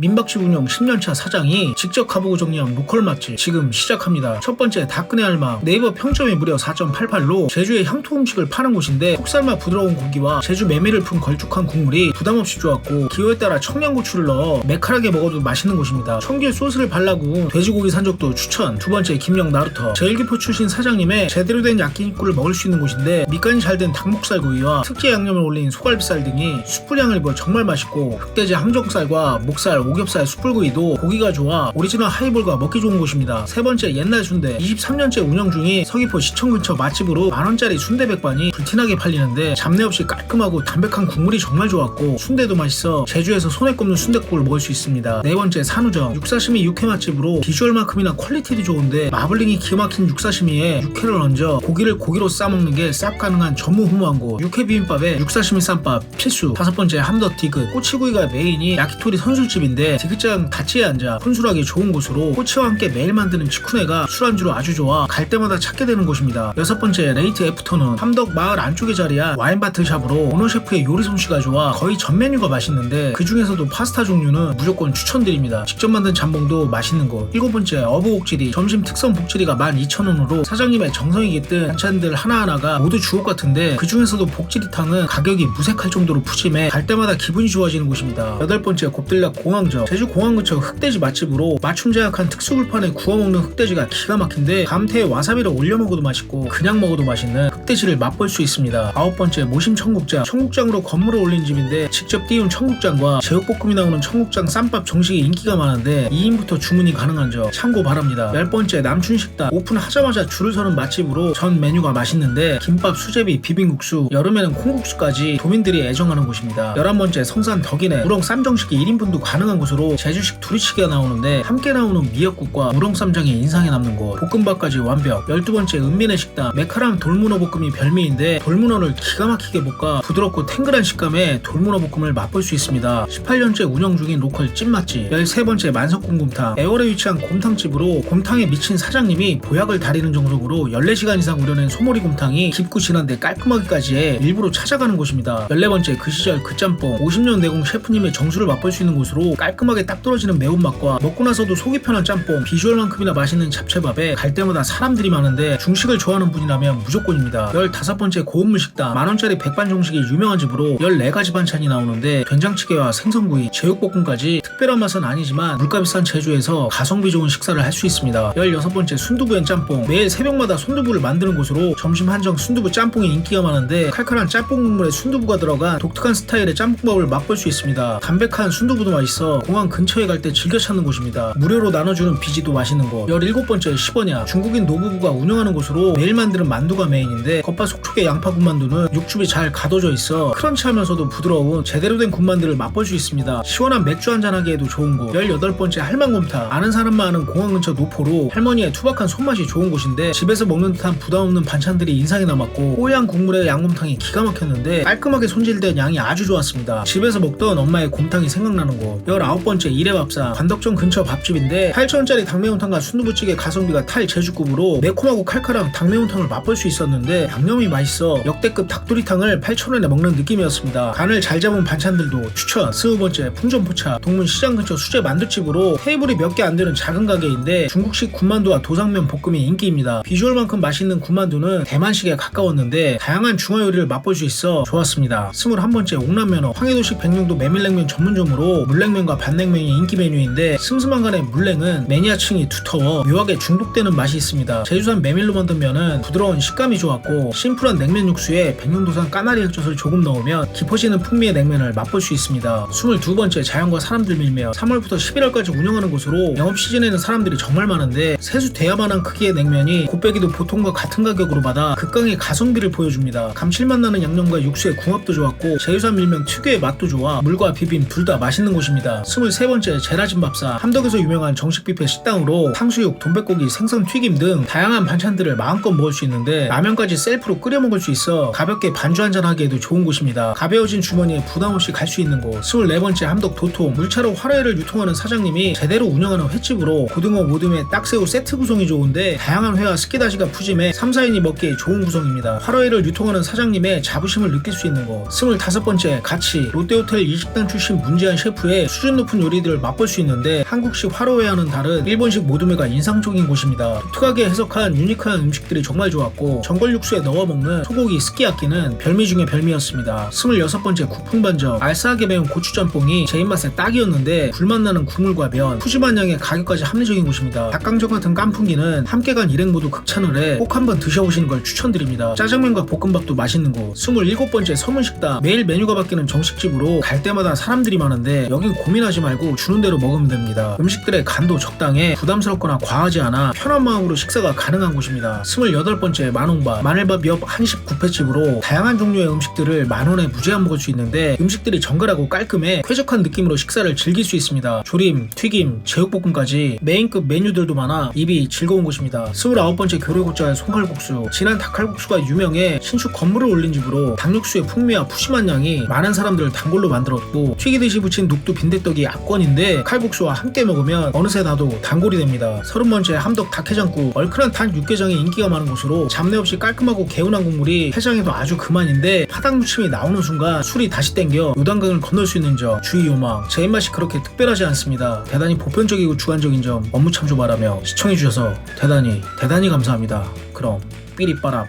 민박집 운영 10년차 사장이 직접 가보고 정리한 로컬 맛집 지금 시작합니다. 첫 번째 다끈의 알망 네이버 평점이 무려 4.88로 제주의 향토 음식을 파는 곳인데 폭살맛 부드러운 고기와 제주 메밀을 푼 걸쭉한 국물이 부담없이 좋았고 기호에 따라 청양고추를 넣어 매칼하게 먹어도 맛있는 곳입니다. 청귤 소스를 발라구 돼지고기 산적도 추천 두 번째 김영 나루터 제일기포 출신 사장님의 제대로 된 야끼니꾸를 먹을 수 있는 곳인데 밑간이 잘 된 닭목살 구이와 특제 양념을 올린 소갈비살 등이 숯불향을 입어 정말 맛있고 흑돼지 항정살과 목살 오겹살 숯불구이도 고기가 좋아 오리지널 하이볼과 먹기 좋은 곳입니다. 세 번째 옛날 순대 23년째 운영 중인 서귀포 시청 근처 맛집으로 만원짜리 순대 백반이 불티나게 팔리는데 잡내 없이 깔끔하고 담백한 국물이 정말 좋았고 순대도 맛있어 제주에서 손에 꼽는 순대국을 먹을 수 있습니다. 네 번째 산우정 육사시미 육회 맛집으로 비주얼만큼이나 퀄리티도 좋은데 마블링이 기가 막힌 육사시미에 육회를 얹어 고기를 고기로 싸먹는 게 쌉 가능한 전무후무한 곳 육회 비빔밥에 육사시미 쌈밥 필수 다섯 번째 함덕 디귿 꼬치구이가 메인이 야키토리 선술집인데 디귿장 다치에 앉아 혼술하기 좋은 곳으로 꼬치와 함께 매일 만드는 치쿠네가 술안주로 아주 좋아 갈 때마다 찾게 되는 곳입니다. 여섯 번째 레이트 애프터는 함덕 마을 안쪽에 자리한 와인 바틀샵으로 오너 셰프의 요리 솜씨가 좋아 거의 전 메뉴가 맛있는데 그 중에서도 파스타 종류는 무조건 추천드립니다. 직접 만든 잠봉도 맛있는 곳. 일곱 번째 어부옥지리 점심 특선 복지리가 12,000원으로 사장님의 정성이 깃든 반찬들 하나하나가 모두 주옥 같은데 그 중에서도 복지리탕은 가격이 무색할 정도로 푸짐해 갈 때마다 기분이 좋아지는 곳입니다. 여덟 번째 곱들락 공항 점 제주 공항 근처 흑돼지 맛집으로 맞춤 제약한 특수 불판에 구워 먹는 흑돼지가 기가 막힌데 감태에 와사비를 올려 먹어도 맛있고 그냥 먹어도 맛있는 흑돼지를 맛볼 수 있습니다. 아홉 번째 모심 청국장. 청국장으로 건물을 올린 집인데 직접 띄운 청국장과 제육볶음이 나오는 청국장 쌈밥 정식이 인기가 많은데 2인부터 주문이 가능한 점 참고 바랍니다. 열 번째 남춘식당. 오픈하자마자 줄을 서는 맛집으로 전 메뉴가 맛있는데 김밥 수제비 비빔국수 여름에는 콩국수까지 도민들이 애정하는 곳입니다. 열한 번째 성산 덕인에 우렁 쌈정식이 1인분도 가능한 곳으로 제주식 두리치기가 나오는데 함께 나오는 미역국과 우렁 쌈장이 인상에 남는 곳 볶음밥까지 완벽. 열두 번째 은민의 식당. 메카람 돌문어 볶음이 별미인데 돌문어를 기가 막히게 볶아 부드럽고 탱글한 식감의 돌문어 볶음을 맛볼 수 있습니다. 18년째 운영 중인 로컬 찐맛집. 13번째 만석궁곰탕. 애월에 위치한 곰탕집으로 곰탕에 미친 사장님이 보약을 다리는 정석으로 14시간 이상 우려낸 소머리 곰탕이 깊고 진한데 깔끔하기까지 해 일부러 찾아가는 곳입니다. 14번째 그 시절 그 짬뽕. 50년 내공 셰프님의 정수를 맛볼 수 있는 곳으로 깔끔하게 딱 떨어지는 매운맛과 먹고 나서도 속이 편한 짬뽕 비주얼만큼이나 맛있는 잡채밥에 갈 때마다 사람들이 많은데 중식을 좋아하는 분이라면 무조건입니다. 15번째 고음물 식당 만원짜리 백반 정식이 유명한 집으로 14가지 반찬이 나오는데 된장찌개와 생선구이 제육볶음까지 특별한 맛은 아니지만 물가 비싼 제주에서 가성비 좋은 식사를 할 수 있습니다. 16번째 순두부엔 짬뽕. 매일 새벽마다 순두부를 만드는 곳으로 점심 한정 순두부 짬뽕이 인기가 많은데 칼칼한 짬뽕 국물에 순두부가 들어간 독특한 스타일의 짬뽕밥을 맛볼 수 있습니다. 담백한 순두부도 맛있어 공항 근처에 갈 때 즐겨 찾는 곳입니다. 무료로 나눠주는 비지도 맛있는 곳 17번째 10원이야 중국인 노부부가 운영하는 곳으로 매일 만드는 만두가 메인인데 겉바 속촉의 양파 군만두는 육즙이 잘 가둬져 있어 크런치하면서도 부드러운 제대로 된 군만두를 맛볼 수 있습니다. 시원한 맥주 한잔 하기에도 좋은 곳. 18번째 할망곰탕. 아는 사람만 아는 공항 근처 노포로 할머니의 투박한 손맛이 좋은 곳인데 집에서 먹는 듯한 부담 없는 반찬들이 인상에 남았고 뽀얀 국물의 양곰탕이 기가 막혔는데 깔끔하게 손질된 양이 아주 좋았습니다. 집에서 먹던 엄마의 곰탕이 생각나는 곳 19번째 이래밥상 관덕정 근처 밥집인데 8천원짜리 닭매운탕과 순두부찌개 가성비가 탈 제주급으로 매콤하고 칼칼한 닭매운탕을 맛볼 수 있었는데 양념이 맛있어 역대급 닭도리탕을 8천원에 먹는 느낌이었습니다. 간을 잘 잡은 반찬들도 추천. 20번째 풍전포차 동문시장 근처 수제 만두집으로 테이블이 몇 개 안 되는 작은 가게인데 중국식 군만두와 도상면 볶음이 인기입니다. 비주얼만큼 맛있는 군만두는 대만식에 가까웠는데 다양한 중화 요리를 맛볼 수 있어 좋았습니다. 21번째 옥남면허 황해도식 백령도 메밀냉면 전문점으로 물냉면 과 반냉면이 인기 메뉴인데 슴슴한 간의 물냉은 매니아층이 두터워 묘하게 중독되는 맛이 있습니다. 제주산 메밀로 만든 면은 부드러운 식감이 좋았고 심플한 냉면 육수에 백령도산 까나리 액젓을 조금 넣으면 깊어지는 풍미의 냉면을 맛볼 수 있습니다. 22번째 자연과 사람들 밀며 3월부터 11월까지 운영하는 곳으로 영업 시즌에는 사람들이 정말 많은데 세수 대야만한 크기의 냉면이 곱빼기도 보통과 같은 가격으로 받아 극강의 가성비를 보여줍니다. 감칠맛 나는 양념과 육수의 궁합도 좋았고 제주산 밀면 특유의 맛도 좋아 물과 비빔 둘 다 맛있는 곳입니다 23번째 제라진 밥사 함덕에서 유명한 정식 뷔페 식당으로 탕수육, 돈백고기, 생선 튀김 등 다양한 반찬들을 마음껏 먹을 수 있는데 라면까지 셀프로 끓여 먹을 수 있어 가볍게 반주 한잔 하기에도 좋은 곳입니다. 가벼워진 주머니에 부담 없이 갈 수 있는 곳. 24번째 함덕 도통 물차로 화로회를 유통하는 사장님이 제대로 운영하는 횟집으로 고등어 모듬에 딱새우 세트 구성이 좋은데 다양한 회와 스키다시가 푸짐해 3, 4인이 먹기에 좋은 구성입니다. 화로회를 유통하는 사장님의 자부심을 느낄 수 있는 곳. 25번째 가치 롯데호텔 이식당 출신 문재한 셰프의 수제 수준 높은 요리들을 맛볼 수 있는데 한국식 화로회와는 다른 일본식 모둠회가 인상적인 곳입니다. 독특하게 해석한 유니크한 음식들이 정말 좋았고 전골 육수에 넣어 먹는 소고기 스키야키는 별미 중에 별미였습니다. 26번째 국풍반점 알싸하게 매운 고추짬뽕이 제 입맛에 딱이었는데 불맛 나는 국물과 면 푸짐한 양의 가격까지 합리적인 곳입니다. 닭강정 같은 깐풍기는 함께 간 일행 모두 극찬을 해 꼭 한번 드셔보시는 걸 추천드립니다. 짜장면과 볶음밥도 맛있는 곳 27번째 서문식당 매일 메뉴가 바뀌는 정식집으로 갈 때마다 사람들이 많은데 여긴 고민 하지 말고 주는 대로 먹으면 됩니다. 음식들의 간도 적당해 부담스럽거나 과하지 않아 편한 마음으로 식사가 가능한 곳입니다. 28번째 만홍밥 마늘밥 옆 한식 뷔페집으로 다양한 종류의 음식들을 만원에 무제한 먹을 수 있는데 음식들이 정갈하고 깔끔해 쾌적한 느낌으로 식사를 즐길 수 있습니다. 조림, 튀김, 제육볶음까지 메인급 메뉴들도 많아 입이 즐거운 곳입니다. 29번째 교래고자의 송칼국수 진한 닭칼국수가 유명해 신축 건물을 올린 집으로 닭육수의 풍미와 푸짐한 양이 많은 사람들을 단골로 만들었고 튀기듯이 부친 녹두 빈대 떡이 압권인데 칼국수와 함께 먹으면 어느새 나도 단골이 됩니다. 30번째 함덕 닭해장국 얼큰한 닭 육개장이 인기가 많은 곳으로 잡내 없이 깔끔하고 개운한 국물이 해장에도 아주 그만인데 파닭 무침이 나오는 순간 술이 다시 땡겨 요단강을 건널 수 있는 점 주의 요망 제 입맛이 그렇게 특별하지 않습니다. 대단히 보편적이고 주관적인 점 업무 참조 바라며 시청해주셔서 대단히 대단히 감사합니다. 그럼 삐리빠랍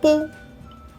뽀